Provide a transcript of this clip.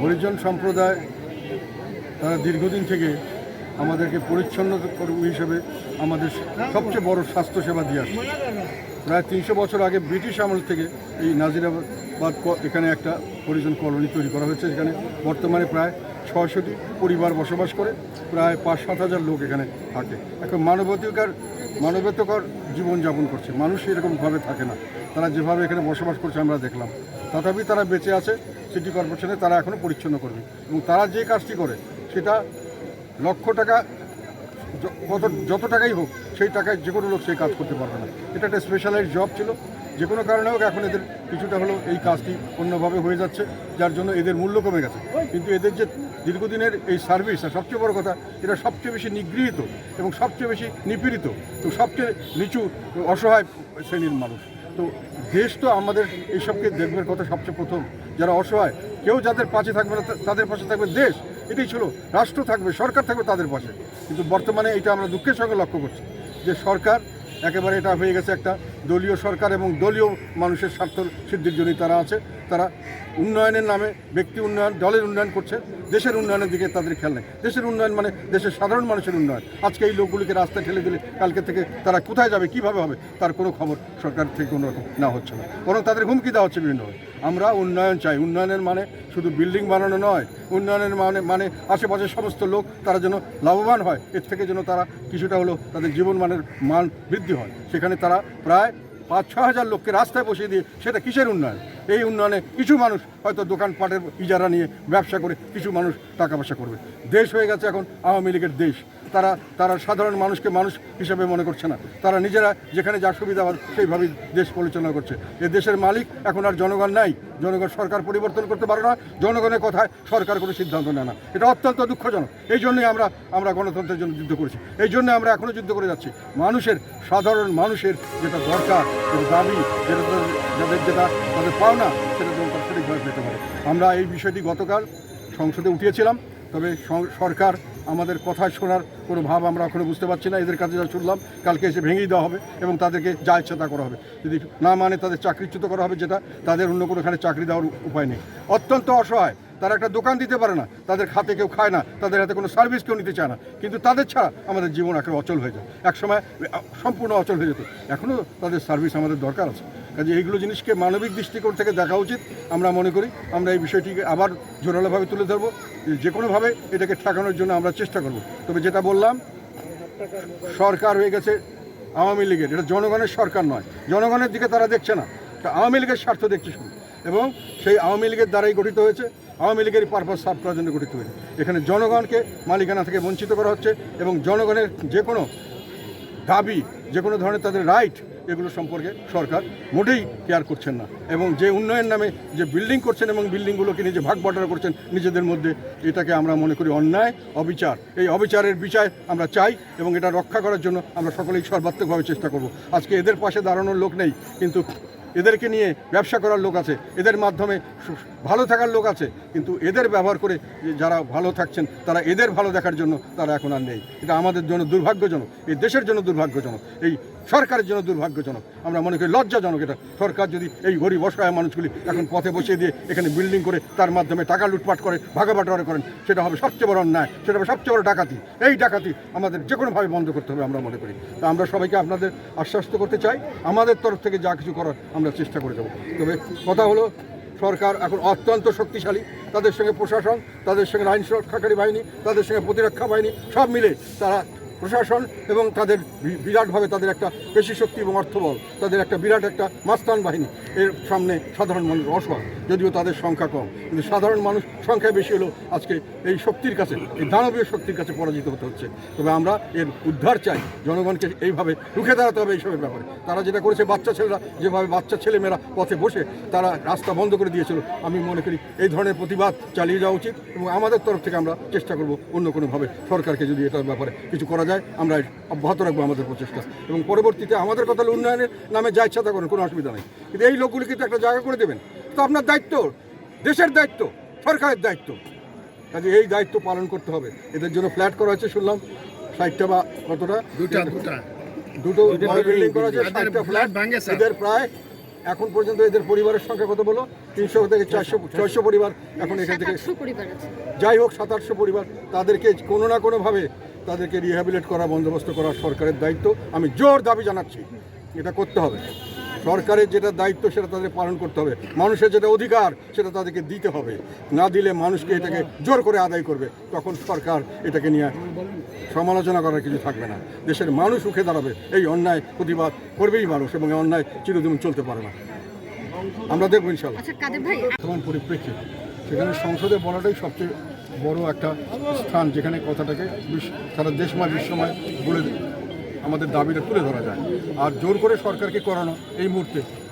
হরিজন সম্প্রদায় তারা দীর্ঘদিন থেকে আমাদেরকে পরিচ্ছন্ন কর্মী হিসেবে আমাদের সবচেয়ে বড় স্বাস্থ্যসেবা দিয়ে আসছে। প্রায় তিনশো বছর আগে ব্রিটিশ আমল থেকে এই নাজিরাবাদ এখানে একটা হরিজন কলোনি তৈরি করা হয়েছে এখানে বর্তমানে প্রায় ছয়শটি পরিবার বসবাস করে, প্রায় পাঁচ সাত হাজার লোক এখানে থাকে। এখন মানবাধিকার, মানবতকর জীবনযাপন করছে। মানুষ এরকমভাবে থাকে না। তারা যেভাবে এখানে বসবাস করছে আমরা দেখলাম। তথাপি তারা বেঁচে আছে। সিটি কর্পোরেশনে তারা এখনও পরিচ্ছন্ন করবে এবং তারা যে কাজটি করে, সেটা লক্ষ টাকা কত, যত টাকাই হোক, সেই টাকায় যে কোনো লোক সেই কাজ করতে পারবে না। এটা একটা স্পেশালাইজ জব ছিল। যে কোনো কারণে হোক, এখন এদের কিছুটা হলেও এই কাজটি অন্যভাবে হয়ে যাচ্ছে, যার জন্য এদের মূল্য কমে গেছে। কিন্তু এদের যে দীর্ঘদিনের এই সার্ভিস আর সবচেয়ে বড় কথা এটা সবচেয়ে বেশি নিগৃহীত এবং সবচেয়ে বেশি নিপীড়িত এবং সবচেয়ে নিচু, অসহায় শ্রেণির মানুষ। তো দেশ তো আমাদের এইসবকে দেখবার কথা সবচেয়ে প্রথম। যারা অসহায়, কেউ যাদের পাশে থাকবে না, তাদের পাশে থাকবে দেশ, এটাই ছিল, রাষ্ট্র থাকবে, সরকার থাকবে তাদের পাশে। কিন্তু বর্তমানে এটা আমরা দুঃখের সঙ্গে লক্ষ্য করছি যে সরকার একেবারে এটা হয়ে গেছে একটা দলীয় সরকার এবং দলীয় মানুষের স্বার্থ সিদ্ধির জন্যই তারা আছে। তারা উন্নয়নের নামে ব্যক্তি উন্নয়ন, দলের উন্নয়ন করছে। দেশের উন্নয়নের দিকে তাদের খেয়াল নেই। দেশের উন্নয়ন মানে দেশের সাধারণ মানুষের উন্নয়ন। আজকে এই লোকগুলিকে রাস্তায় ঠেলে দিলে কালকে থেকে তারা কোথায় যাবে, কীভাবে হবে, তার কোনো খবর সরকার থেকে কোনো রকম না হচ্ছে না। বরং তাদের হুমকি দেওয়া হচ্ছে বিভিন্নভাবে আমরা উন্নয়ন চাই। উন্নয়নের মানে শুধু বিল্ডিং বানানো নয়। উন্নয়নের মানে মানে আশেপাশের সমস্ত লোক, তারা যেন লাভবান হয়। এর থেকে যেন তারা কিছুটা হলেও তাদের জীবন মানের মান বৃদ্ধি হয়। সেখানে তারা প্রায় পাঁচ, ছ হাজার লোককে রাস্তায় বসিয়ে দিয়ে সেটা কিসের উন্নয়ন? এই উন্নয়নে কিছু মানুষ হয়তো দোকানপাটের ইজারা নিয়ে ব্যবসা করে, কিছু মানুষ টাকা পয়সা করবে। দেশ হয়ে গেছে এখন আওয়ামী লীগের দেশ। তারা তারা সাধারণ মানুষকে মানুষ হিসেবে মনে করছে না। তারা নিজেরা যেখানে যা সুবিধা হয় সেইভাবেই দেশ পরিচালনা করছে। এ দেশের মালিক এখন আর জনগণ নাই। জনগণ সরকার পরিবর্তন করতে পারে না। জনগণের কথায় সরকার কোনো সিদ্ধান্ত নেয় না। এটা অত্যন্ত দুঃখজনক। এই জন্যই আমরা আমরা গণতন্ত্রের জন্য যুদ্ধ করেছি। এই জন্য আমরা এখনও যুদ্ধ করে যাচ্ছি। মানুষের, সাধারণ মানুষের যেটা দরকার, যেটা দাবি, যেটা যাদের যেটা, তাদের পাওনা, সেটা যেন তারা সঠিকভাবে পেতে পারে। আমরা এই বিষয়টি গতকাল সংসদে উঠিয়েছিলাম। তবে সরকার আমাদের কথা শোনার কোনো ভাব আমরা এখনও বুঝতে পারছি না। এদের কাছে যা শুনলাম, কালকে এসে ভেঙেই দেওয়া হবে এবং তাদেরকে যা ইচ্ছা তা করা হবে। যদি না মানে তাদের চাকরিচ্যুত করা হবে যেটা, তাদের অন্য কোনোখানে চাকরি দেওয়ার উপায় নেই। অত্যন্ত অসহায়। তারা একটা দোকান দিতে পারে না তাদের খাতে কেউ খায় না তাদের হাতে কোনো সার্ভিস কেউ নিতে চায় না। কিন্তু তাদের ছাড়া আমাদের জীবন একেবারে অচল হয়ে যায়। একসময় আহ, সম্পূর্ণ অচল হয়ে যেত। এখনও তাদের সার্ভিস আমাদের দরকার আছে। কাজে এইগুলো জিনিসকে মানবিক দৃষ্টিকোণ থেকে দেখা উচিত। আমরা মনে করি আমরা এই বিষয়টিকে আবার জোরালোভাবে তুলে ধরবো। যে কোনোভাবে এটাকে ঠেকানোর জন্য আমরা চেষ্টা করব। তবে যেটা বললাম সরকার হয়ে গেছে আওয়ামী লীগের। এটা জনগণের সরকার নয়। জনগণের দিকে তারা দেখছে না। আওয়ামী লীগের স্বার্থ দেখছে শুধু। এবং সেই আওয়ামী লীগের দ্বারাই গঠিত হয়েছে। আওয়ামী লীগের পারপাস সার্ভ করার জন্য গঠিত হয়েছে। এখানে জনগণকে মালিকানা থেকে বঞ্চিত করা হচ্ছে এবং জনগণের যে কোনো দাবি, যে কোনো ধরনের তাদের রাইট এগুলো সম্পর্কে সরকার মোটেই কেয়ার করছেন না। এবং যে উন্নয়ন নামে যে বিল্ডিং করছেন এবং বিল্ডিংগুলোকে নিজে ভাগ বটারা করছেন, নিজেদের মধ্যে এটাকে আমরা মনে করি অন্যায়, অবিচার। এই অবিচারের বিচার আমরা চাই এবং এটা রক্ষা করার জন্য আমরা সকলেই সর্বাত্মকভাবে চেষ্টা করব। আজকে এদের পাশে দাঁড়ানোর লোক নেই, কিন্তু এদেরকে নিয়ে ব্যবসা করার লোক আছে, এদের মাধ্যমে ভালো থাকার লোক আছে, কিন্তু এদের ব্যবহার করে যারা ভালো থাকছেন, তারা এদের ভালো দেখার জন্য তারা এখন আর নেই। এটা আমাদের জন্য দুর্ভাগ্যজনক, এই দেশের জন্য দুর্ভাগ্যজনক। এই সরকারের জন্য দুর্ভাগ্যজনক। আমরা মনে করি লজ্জাজনক এটা। সরকার যদি এই গরিব অসহায় মানুষগুলি এখন পথে বসিয়ে দিয়ে এখানে বিল্ডিং করে তার মাধ্যমে টাকা লুটপাট করে ভাগাবাটোয়ারা করেন, সেটা হবে সবচেয়ে বড় অন্যায়, সেটা হবে সবচেয়ে বড় ডাকাতি। এই ডাকাতি আমাদের যে কোনোভাবে বন্ধ করতে হবে আমরা মনে করি। তা আমরা সবাইকে আপনাদের আশ্বস্ত করতে চাই। আমাদের তরফ থেকে যা কিছু করার আমরা চেষ্টা করে দেবো তবে কথা হলো, সরকার এখন অত্যন্ত শক্তিশালী। তাদের সঙ্গে প্রশাসন, তাদের সঙ্গে আইন সুরক্ষাকারী বাহিনী, তাদের সঙ্গে প্রতিরক্ষা বাহিনী, সব মিলে তারা প্রশাসন এবং তাদের বিরাটভাবে তাদের একটা পেশি শক্তি এবং অর্থবল, তাদের একটা বিরাট একটা মাস্তান বাহিনী এর সামনে সাধারণ মানুষ অসহায় যদিও তাদের সংখ্যা কম, কিন্তু সাধারণ মানুষ সংখ্যায় বেশি হলেও আজকে এই শক্তির কাছে, এই দানবীয় শক্তির কাছে পরাজিত হতে হচ্ছে। তবে আমরা এর উদ্ধার চাই, জনগণকে এইভাবে রুখে দাঁড়াতে হবে এইসবের ব্যাপারে। তারা যেটা করেছে বাচ্চা ছেলেরা, যেভাবে বাচ্চা ছেলেমেয়েরা পথে বসে তারা রাস্তা বন্ধ করে দিয়েছিল, আমি মনে করি এই ধরনের প্রতিবাদ চালিয়ে যাওয়া উচিত এবং আমাদের তরফ থেকে আমরা চেষ্টা করব অন্য কোনোভাবে সরকারকে যদি এটার ব্যাপারে কিছু করা যায়, আমরা অব্যাহত রাখব আমাদের প্রচেষ্টা। এবং পরবর্তীতে আমাদের কথা উন্নয়নের নামে যা ইচ্ছা তা করেন কোনো অসুবিধা নেই। কিন্তু এই লোকগুলিকে তো একটা জায়গা করে দেবেন। তো আপনার দায়িত্ব। দেশের দায়িত্ব সরকারের দায়িত্ব। কাজে এই দায়িত্ব পালন করতে হবে। এদের জন্য ফ্ল্যাট করা হয়েছে শুনলাম ষাটটা বা কতটা? দুটা দুটা। দুটো বিল্ডিং করা হয়েছে এদের ষাটটা ফ্ল্যাট ভাঙে, এদের প্রায় এখন পর্যন্ত এদের পরিবারের সংখ্যা কত বলো? তিনশো থেকে চারশো ছয়শো পরিবার এখন এখান থেকে যাই হোক সাত আটশো পরিবার। তাদেরকে কোনো না কোনোভাবে তাদেরকে রিহ্যাবিলেট করা বন্দোবস্ত করা সরকারের দায়িত্ব। আমি জোর দাবি জানাচ্ছি। এটা করতে হবে। সরকারের যেটা দায়িত্ব সেটা তাদের পালন করতে হবে। মানুষের যেটা অধিকার সেটা তাদেরকে দিতে হবে। না দিলে মানুষকে এটাকে জোর করে আদায় করবে। তখন সরকার এটাকে নিয়ে সমালোচনা করার কিছু থাকবে না। দেশের মানুষ উঠে দাঁড়াবে। এই অন্যায় প্রতিবাদ করবেই মানুষ এবং অন্যায় চিরদিন চলতে পারে না। আমরা দেখব ইনশাল্লাহ আচ্ছা বর্তমান পরিপ্রেক্ষিত সেখানে সংসদে বলাটাই সবচেয়ে বড় একটা স্থান যেখানে কথাটাকে বিশ্ব- সারা দেশময় বিশ্বময় বলে আমাদের দাবিটা তুলে ধরা যায়। আর জোর করে সরকারকে করানো এই মুহূর্তে